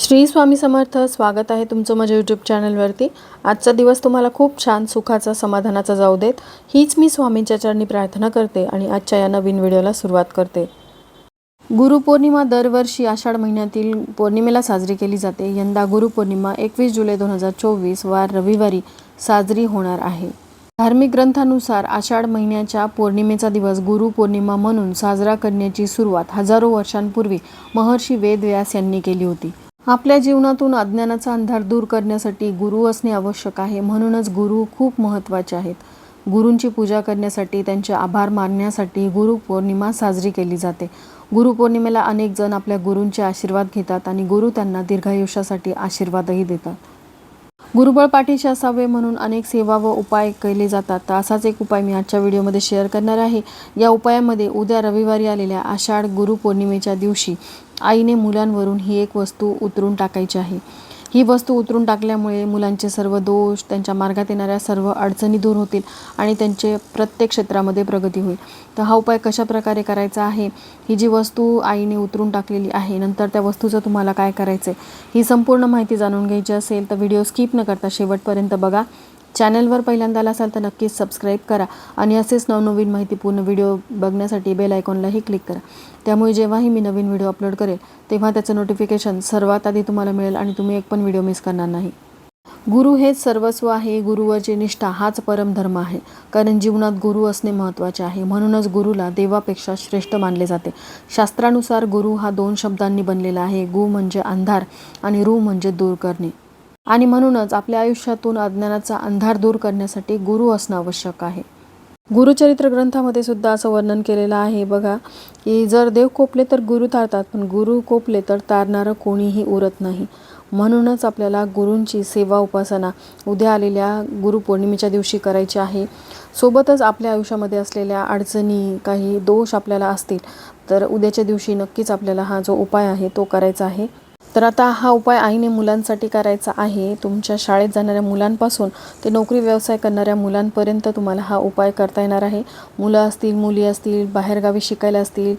श्री स्वामी समर्थ स्वागत आहे तुमचं माझ्या यूट्यूब चॅनलवरती आजचा दिवस तुम्हाला खूप छान सुखाचा समाधानाचा जाऊ देत. हीच मी स्वामींच्या चरणी प्रार्थना करते आणि आजच्या या नवीन व्हिडिओला सुरुवात करते. गुरुपौर्णिमा दरवर्षी आषाढ महिन्यातील पौर्णिमेला साजरी केली जाते. यंदा गुरुपौर्णिमा एकवीस जुलै दोन हजार चोवीस वार रविवारी साजरी होणार आहे. धार्मिक ग्रंथानुसार आषाढ महिन्याच्या पौर्णिमेचा दिवस गुरुपौर्णिमा म्हणून साजरा करण्याची सुरुवात हजारो वर्षांपूर्वी महर्षी वेदव्यास यांनी केली होती. आपल्या जीवनातून अज्ञानाचा अंधार दूर करण्यासाठी गुरु असणे आवश्यक आहे. म्हणूनच गुरु खूप महत्त्वाचे आहेत. गुरूंची पूजा करण्यासाठी त्यांचे आभार मानण्यासाठी गुरुपौर्णिमा साजरी केली जाते. गुरुपौर्णिमेला अनेक जण आपल्या गुरूंचे आशीर्वाद घेतात आणि गुरु त्यांना दीर्घायुष्यासाठी आशीर्वादही देतात. गुरुबळ पाठीशी असावे म्हणून अनेक सेवा व उपाय केले जातात. तर असाच एक उपाय मी आजच्या व्हिडिओमध्ये शेअर करणार आहे. या उपायामध्ये उद्या रविवारी आलेल्या आषाढ गुरुपौर्णिमेच्या दिवशी आईने मुलांवरून ही एक वस्तू उतरून टाकायची आहे. ही वस्तू उतरून टाकल्यामुळे मुलांचे सर्व दोष त्यांच्या मार्गात येणाऱ्या सर्व अडचणी दूर होतील आणि त्यांचे प्रत्येक क्षेत्रामध्ये प्रगती होईल. तर हा उपाय कशा प्रकारे करायचा आहे? ही जी वस्तू आईने उतरून टाकलेली आहे नंतर त्या वस्तूचं तुम्हाला काय करायचं आहे ही संपूर्ण माहिती जाणून घ्यायची असेल तर व्हिडिओ स्किप न करता शेवटपर्यंत बघा. चॅनलवर पहिल्यांदा आला असाल तर नक्कीच सबस्क्राईब करा आणि असेच नवनवीन माहितीपूर्ण व्हिडिओ बघण्यासाठी बेल आयकॉनलाही क्लिक करा. त्यामुळे जेव्हाही मी नवीन व्हिडिओ अपलोड करेल तेव्हा त्याचं नोटिफिकेशन सर्वात आधी तुम्हाला मिळेल आणि तुम्ही एक पण व्हिडिओ मिस करणार नाही. गुरु हेच सर्वस्व आहे गुरुवरची निष्ठा हाच परमधर्म आहे. कारण जीवनात गुरु असणे महत्त्वाचे आहे. म्हणूनच गुरुला देवापेक्षा श्रेष्ठ मानले जाते. शास्त्रानुसार गुरु हा दोन शब्दांनी बनलेला आहे. गु म्हणजे अंधार आणि रू म्हणजे दूर करणे आणि म्हणूनच आपल्या आयुष्यातून अज्ञानाचा अंधार दूर करण्यासाठी गुरु असणं आवश्यक आहे. गुरुचरित्र ग्रंथामध्ये सुद्धा असं वर्णन केलेलं आहे. बघा की जर देव कोपले तर गुरु तारतात पण गुरु कोपले तर तारणारं कोणीही उरत नाही. म्हणूनच आपल्याला गुरूंची सेवा उपासना उद्या आलेल्या गुरुपौर्णिमेच्या दिवशी करायची आहे. सोबतच आपल्या आयुष्यामध्ये असलेल्या अडचणी काही दोष आपल्याला असतील तर उद्याच्या दिवशी नक्कीच आपल्याला हा जो उपाय आहे तो करायचा आहे. तर आता हा उपाय आईने मुलांसाठी करायचा आहे. तुमच्या शाळेत जाणाऱ्या मुलांपासून ते नोकरी व्यवसाय करणाऱ्या मुलांपर्यंत तुम्हाला हा उपाय करता येणार आहे. मुलं असतील मुली असतील बाहेरगावी शिकायला असतील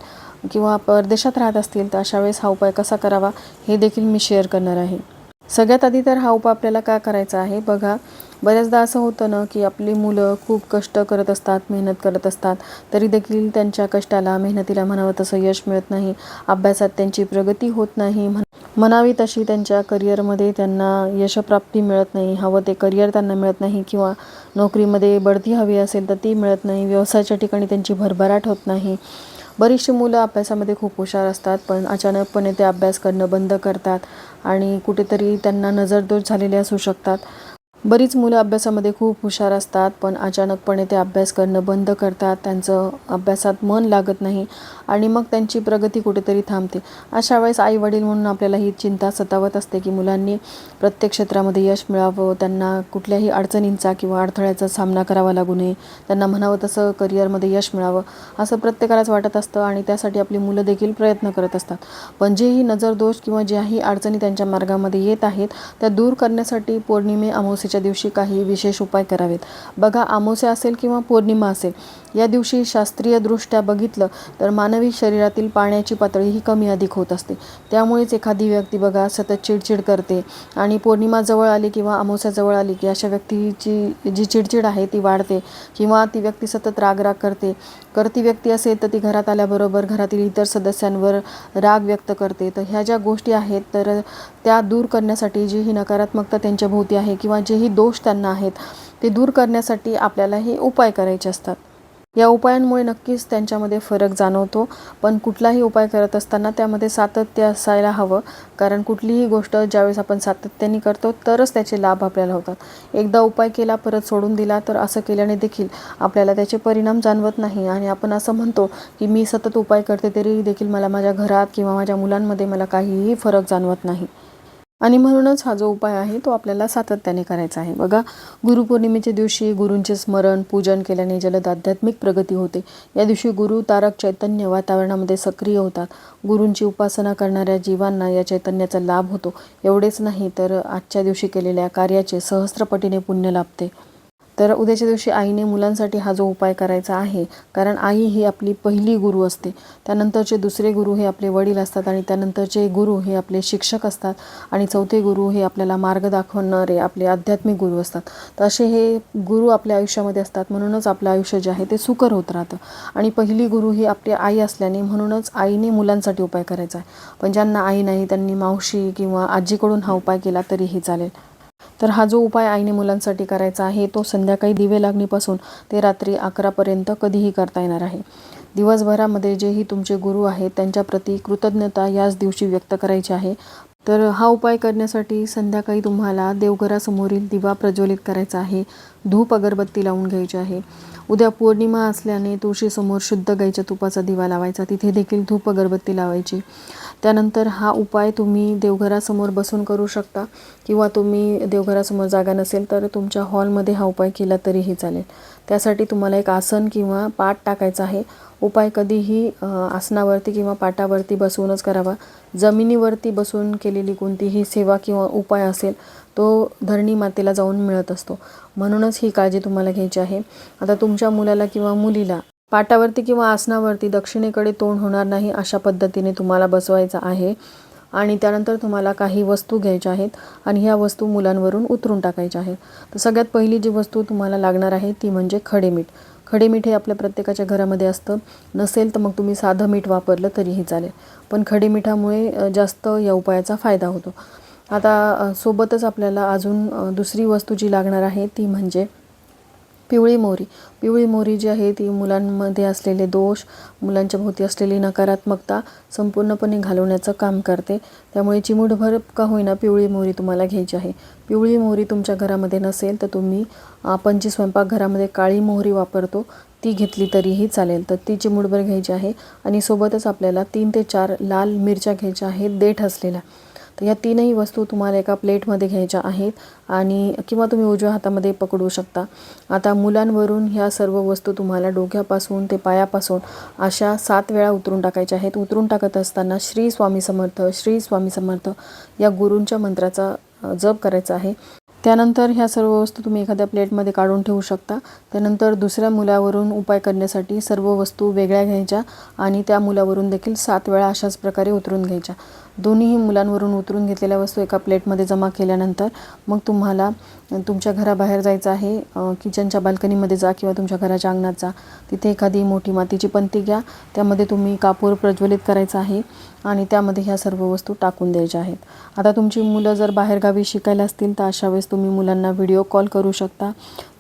किंवा परदेशात राहत असतील तर अशा वेळेस हा उपाय कसा करावा हे देखील मी शेअर करणार आहे. सगळ्यात आधी तर हा उपाय आपल्याला का करायचा आहे? बघा बऱ्याचदा असं होतं ना की आपली मुलं खूप कष्ट करत असतात मेहनत करत असतात तरी देखील त्यांच्या कष्टाला मेहनतीला म्हणावं तसं यश मिळत नाही. अभ्यासात त्यांची प्रगती होत नाही. म्हण म्हणावी तशी त्यांच्या करिअरमध्ये त्यांना यशप्राप्ती मिळत नाही. हवं ते करिअर त्यांना मिळत नाही किंवा नोकरीमध्ये बढती हवी असेल तर ती मिळत नाही. व्यवसायाच्या ठिकाणी त्यांची भरभराट होत नाही. बरीचशी मुलं अभ्यासामध्ये खूप हुशार असतात पण अचानकपणे ते अभ्यास करणं बंद करतात आणि कुठेतरी त्यांना नजरदोष झालेले असू शकतात. बरीच मुलं अभ्यासामध्ये खूप हुशार असतात पण अचानकपणे ते अभ्यास करणं बंद करतात. त्यांचं अभ्यासात मन लागत नाही आणि मग त्यांची प्रगती कुठेतरी थांबते. अशा वेळेस आई वडील म्हणून आपल्याला ही चिंता सतावत असते की मुलांनी प्रत्येक क्षेत्रामध्ये यश मिळावं त्यांना कुठल्याही अडचणींचा किंवा अडथळ्याचा सामना करावा लागू नये त्यांना म्हणावं तसं करिअरमध्ये यश मिळावं असं प्रत्येकालाच वाटत असतं आणि त्यासाठी आपली मुलं देखील प्रयत्न करत असतात. पण जेही नजरदोष किंवा ज्याही अडचणी त्यांच्या मार्गामध्ये येत आहेत त्या दूर करण्यासाठी पौर्णिमे अमावस्येच्या दिवशी काही विशेष उपाय करावेत. बघा अमावस्या असेल किंवा पौर्णिमा असेल या दिवशी शास्त्रीयदृष्ट्या बघितलं तर मानवी शरीरातील पाण्याची पातळी ही कमी अधिक होत असते. त्यामुळेच एखादी व्यक्ती बघा सतत चिडचिड करते आणि पौर्णिमा जवळ आली किंवा अमावस्याजवळ आली की अशा व्यक्तीची जी चिडचिड आहे ती वाढते किंवा ती व्यक्ती सतत रागराग करते. करती व्यक्ती असेल तर ती घरात आल्याबरोबर घरातील इतर सदस्यांवर राग व्यक्त करते. तर ह्या ज्या गोष्टी आहेत तर त्या दूर करण्यासाठी जी ही नकारात्मकता त्यांच्या भोवती आहे किंवा जे जेही दोष त्यांना आहेत ते दूर करण्यासाठी आपल्याला हे उपाय करायचे असतात. या उपायांमुळे नक्कीच त्यांच्यामध्ये फरक जाणवतो पण कुठलाही उपाय करत असताना त्यामध्ये सातत्य असायला हवं कारण कुठलीही गोष्ट ज्यावेळेस आपण सातत्याने करतो तरच त्याचे लाभ आपल्याला होतात. एकदा उपाय केला परत सोडून दिला तर असं केल्याने देखील आपल्याला त्याचे परिणाम जाणवत नाही. आणि आपण असं म्हणतो की मी सतत उपाय करते तरी देखील मला माझ्या घरात किंवा माझ्या मुलांमध्ये मला काहीही फरक जाणवत नाही. आणि म्हणूनच हा जो उपाय आहे तो आपल्याला सातत्याने करायचा आहे. बघा गुरुपौर्णिमेच्या दिवशी गुरूंचे स्मरण पूजन केल्याने जलद आध्यात्मिक प्रगती होते. या दिवशी गुरु तारक चैतन्य वातावरणामध्ये सक्रिय होतात. गुरूंची उपासना करणाऱ्या जीवांना या चैतन्याचा लाभ होतो. एवढेच नाही तर आजच्या दिवशी केलेल्या कार्याचे सहस्त्रपटीने पुण्य लाभते. तर उद्याच्या दिवशी आईने मुलांसाठी हा जो उपाय करायचा आहे कारण आई ही आपली पहिली गुरु असते. त्यानंतरचे दुसरे गुरु हे आपले वडील असतात आणि त्यानंतरचे गुरु हे आपले शिक्षक असतात आणि चौथे गुरु हे आपल्याला मार्ग दाखवणारे आपले आध्यात्मिक गुरु असतात. तर असे हे गुरु आपल्या आयुष्यामध्ये असतात म्हणूनच आपलं आयुष्य जे आहे ते सुकर होत राहतं. आणि पहिली गुरु ही आपली आई असल्याने म्हणूनच आईने मुलांसाठी उपाय करायचा आहे. पण ज्यांना आई नाही त्यांनी मावशी किंवा आजीकडून हा उपाय केला तरीही चालेल. तर हा जो उपाय आईने मुलांसाठी करायचा आहे तो संध्याकाळी दिवे लागणीपासून ते रात्री अकरापर्यंत कधीही करता येणार आहे. दिवसभरामध्ये जेही तुमचे गुरु आहेत त्यांच्याप्रती कृतज्ञता याच दिवशी व्यक्त करायची आहे. तर हा उपाय करण्यासाठी संध्याकाळी तुम्हाला देवघरासमोरील दिवा प्रज्वलित करायचा आहे. धूप अगरबत्ती लावून घ्यायची आहे. उद्या पौर्णिमा असल्याने तुळशीसमोर शुद्ध गाईच्या तुपाचा दिवा लावायचा. तिथे देखील धूप अगरबत्ती लावायची. त्यानंतर हा उपाय तुम्ही देवघरासमोर बसून करू शकता किंवा तुम्ही देवघरासमोर जागा नसेल तर तुमच्या हॉलमध्ये हा उपाय केला तरीही चालेल. त्यासाठी तुम्हाला एक आसन किंवा पाट टाकायचा आहे. उपाय कधीही आसनावरती किंवा पाटावरती बसूनच करावा. जमिनीवरती बसून केलेली कोणतीही सेवा किंवा उपाय असेल तो धरणी मातेला जाऊन मिळत असतो. म्हणूनच ही काळजी तुम्हाला घ्यायची आहे. आता तुमच्या मुलाला किंवा मुलीला पाटावरती किंवा आसनावरती दक्षिणेकडे तोंड होणार नाही अशा पद्धतीने तुम्हाला बसवायचं आहे. आणि त्यानंतर तुम्हाला काही वस्तू घ्यायच्या आहेत आणि ह्या वस्तू मुलांवरून उतरून टाकायच्या आहेत. तर सगळ्यात पहिली जी वस्तू तुम्हाला लागणार आहे ती म्हणजे खडे मीठ. खडे मीठ हे आपल्या प्रत्येकाच्या घरामध्ये असतं. नसेल तर मग तुम्ही साधं मीठ वापरलं तरीही चालेल. पण खडे मिठामुळे जास्त या उपायाचा फायदा होतो. आता सोबतच आपल्याला अजून दुसरी वस्तू जी लागणार आहे ती म्हणजे पिवळी मोहरी पिवळी मोहरी जी आहे ती मुलांमध्ये असलेले दोष मुलांच्या भोवती असलेली नकारात्मकता संपूर्णपणे घालवण्याचं काम करते. त्यामुळे चिमूटभर का होईना पिवळी मोहरी तुम्हाला घ्यायची आहे. पिवळी मोहरी तुमच्या घरामध्ये नसेल तर तुम्ही आपण जी स्वयंपाकघरामध्ये काळी मोहरी वापरतो ती घेतली तरीही चालेल. तर ती चिमूटभर घ्यायची आहे आणि सोबतच आपल्याला तीन ते चार लाल मिरच्या घ्यायच्या आहेत देठ असलेल्या. तर या तीनही वस्तू तुम्हाला एका प्लेटमध्ये घ्यायच्या आहेत आणि किंवा तुम्ही उजव्या हातामध्ये पकडू शकता. आता मुलांवरून ह्या सर्व वस्तू तुम्हाला डोक्यापासून ते पायापासून अशा सात वेळा उतरून टाकायच्या आहेत. उतरून टाकत असताना श्री स्वामी समर्थ श्री स्वामी समर्थ या गुरूंच्या मंत्राचा जप करायचा आहे. त्यानंतर ह्या सर्व वस्तू तुम्ही एखाद्या प्लेटमध्ये काढून ठेवू शकता. त्यानंतर दुसऱ्या मुलावरून उपाय करण्यासाठी सर्व वस्तू वेगळ्या घ्यायच्या आणि त्या मुलावरून देखील सात वेळा अशाच प्रकारे उतरून घ्यायच्या. दोन्हीही मुलांवरून उतरून घेतलेल्या वस्तू एका प्लेटमध्ये जमा केल्यानंतर मग तुम्हाला तुमच्या घराबाहेर जायचं आहे किचनच्या बाल्कनीमध्ये जा किंवा तुमच्या घराच्या अंगणात जा. तिथे एखादी मोठी मातीची पंती घ्या. त्यामध्ये तुम्ही कापूर प्रज्वलित करायचा आहे आणि त्यामध्ये ह्या सर्व वस्तू टाकून द्यायच्या आहेत. आता तुमची मुलं जर बाहेरगावी शिकायला असतील तर अशा वेळेस तुम्ही मुलांना व्हिडिओ कॉल करू शकता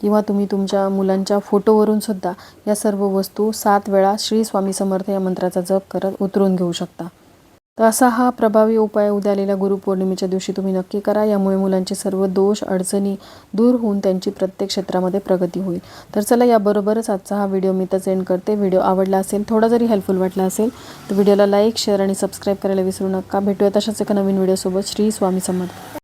किंवा तुम्ही तुमच्या मुलांच्या फोटोवरून सुद्धा या सर्व वस्तू सात वेळा श्री स्वामी समर्थ या मंत्राचा जप करत उतरून घेऊ शकता. तर असा हा प्रभावी उपाय उद्या आलेल्या गुरुपौर्णिमेच्या दिवशी तुम्ही नक्की करा. यामुळे मुलांचे सर्व दोष अडचणी दूर होऊन त्यांची प्रत्येक क्षेत्रामध्ये प्रगती होईल. तर चला याबरोबरच आजचा हा व्हिडिओ मी तर एंड करते. व्हिडिओ आवडला असेल थोडा जरी हेल्पफुल वाटला असेल तर व्हिडिओला लाईक शेअर आणि सबस्क्राईब करायला विसरू नका. भेटूया तशाच एका नवीन व्हिडिओसोबत श्री स्वामी समर्थ.